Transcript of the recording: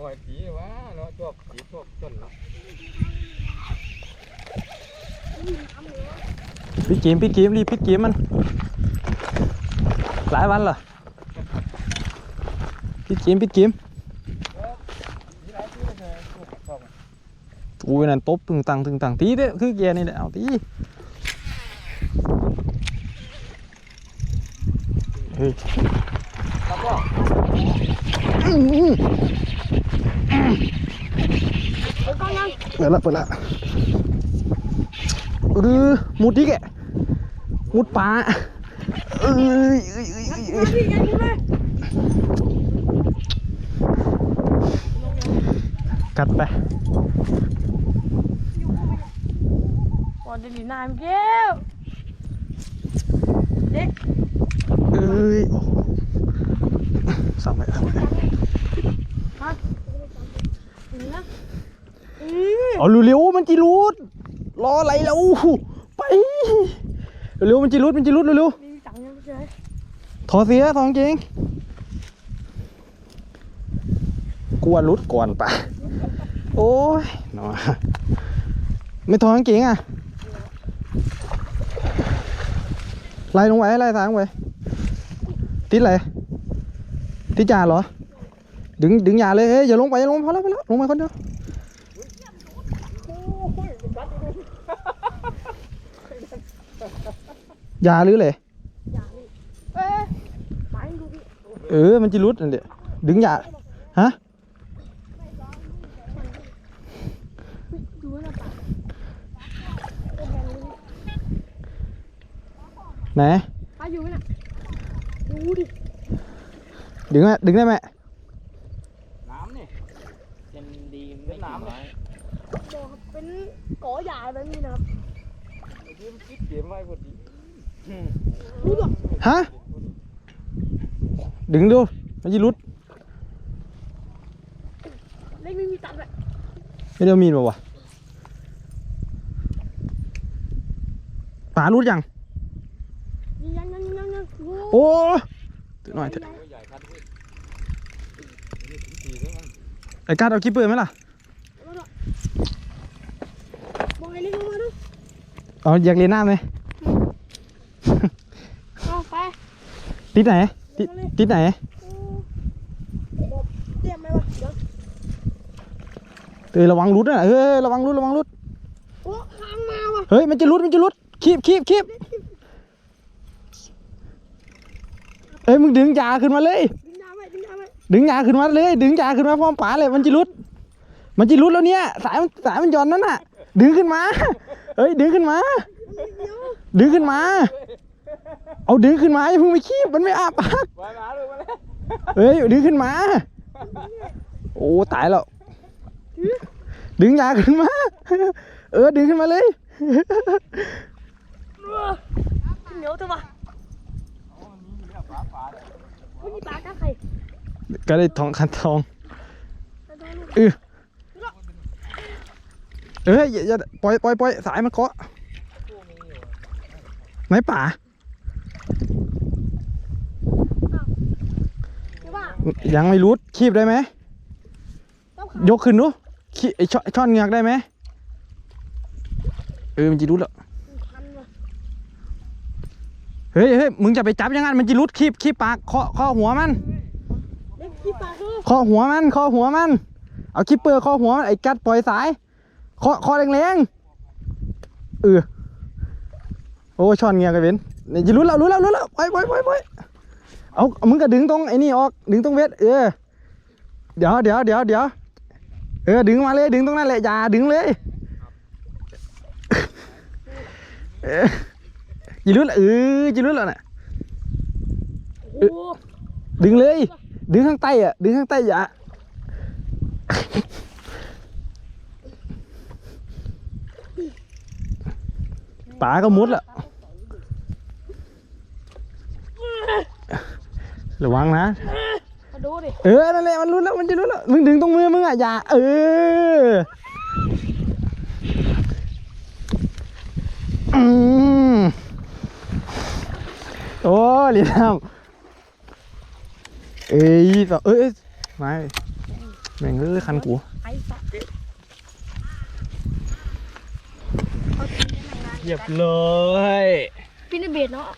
บ่อยผีวะเนาะพวกผีพวกต้นเนาะพี่กิมพี่กิมรีพี่กิมมัน หลายวันเหรอพี่กิมพี่กิมอุ้ยนั่นตบถึงตังถึงตังตีเด้คือแกนี่แหละเอาตีเฮ้ย เปิดละเปิดละเออมุดดิแกมุดปลาเอ้ยเอ้ยเอ้ยเอ้ยกัดไปก่อนจะหนีนายเกี้ยวเด็กเอ้ยสั่งไปสั่งไป เอาเร็วๆมันจีรูดรออะไรแล้วไปเร็วๆมันจีรูดมันจีรูดเร็วมีตังค์ยังไม่ใช่ๆถอดเสียถอดกางเกงกลัวรุดก่อนปะโอ้ยหนอไม่ถอดกางเกงอะไล่ลงไว้ไล่ทางไว้ติดอะไรติดจ่าเหรอ ดึงดึงอย่าเลยเฮ้ยอย่าลงไปอย่าลงพอแล้วพอแล้วลงมาคนเดียวอย่าหรือเลยเอ้ยไปดูดิเออมันจะรุดนั่นเดี๋ยวดึงอย่าฮะดูนะป่ะไหนป้าอยู่ไหมน่ะดูดิดึงไหมดึงได้ไหมน้ำนี่ ยังดีไม่น้ำเลยบอกครับเป็นกอใหญ่แบบนี้นะครับยืมคิดเกมไว้พอดีรู้ป่ะฮะ ดึงดูมันจะรุดเล็กไม่มีตังค์เลยไม่ได้เอามีดมาวะปลารุดยังยังยังยังยังโอ้โอ้ตัวหน่อยเถอะ ตัวใหญ่ครับพี่นี่ถึงสี่แล้วมั้ง ไอ้การดเอาคิปเปอร์ไหมล่ะบอกไอ้เล็กลงมาดูเอาอยากเรียนน้ำไหมเอาไปติดไหนติดติดไหนโอ้บอกเตรียมไหมวะเดี๋ยวเออระวังรุดนะเฮ้ยระวังรุดระวังรุดโอ้ค้างมาวะเฮ้ยมันจะรุดมันจะรุดคีบคีบคีบเอ้ยมึงดึงยาขึ้นมาเลย ดึงยาขึ้นมาเลย ดึงยาขึ้นมาพร้อมป๋าเลยมันจะรุด มันจะรุดแล้วเนี่ย สายสายมันย่อนนั่นน่ะ ดึงขึ้นมา เฮ้ยดึงขึ้นมา ดึงขึ้นมา เอาดึงขึ้นมาอย่าเพิ่งไปคีบมันไม่อาปากมาหาเลยมาแล้วเฮ้ยดึงขึ้นมา โอ้ตายแล้วดึงยาขึ้นมา เออดึงขึ้นมาเลย เหนียวจังวะไม่มีปลาก้าไข่ ก็ได้ทองคันทองไปดูลูกเออเอ้ยอย่าอย่าปล่อยปล่อยปล่อยสายมันเกาะไหนป่าเดี๋ยวว่ายังไม่รู้คีบได้ไหมต้องขายกขึ้นดูคีไอช่อนช่อนเงือกได้ไหมเออมันจะรู้แล้วคันวะเฮ้ยเฮ้ยมึงจะไปจับอยังงั้นมันจะรุดคีบคีบปากเคาะเคาะหัวมัน เล็กขี้ปลาคือเคาะหัวมันเคาะหัวมัน เอาคิปเปอร์เคาะหัวมันไอ้กัดปล่อยสายเคาะเคาะแรงๆเออโอ้ช่อนเงียกันเว้นนี่จะรู้แล้วรู้แล้วรู้แล้วปล่อยปล่อยปล่อยปล่อยเอาเอามึงก็ดึงตรงไอ้นี่ออกดึงตรงเวทเออเดี๋ยวเดี๋ยวเดี๋ยวเดี๋ยวเออดึงมาเลยดึงตรงนั้นแหละอย่าดึงเลยเออจะรู้แล้วเออจะรู้แล้วน่ะโอ้โหดึงเลย ดึงข้างใต้อะ ดึงข้างใต้อย่าป๋าก็มุดละระวังนะมาดูดิ เออ นั่นแหละ มันรุดแล้ว มันจะรุดแล้ว มึงดึงตรงมือมึงอะ อย่า เอออืมโอ้เหลียม เอ้ยต่อเอ้ยไม่แม่งเอ้ยคันกูไอ้สัตว์เขาตีกันนานเรียบร้อยพี่นเบดเนาะ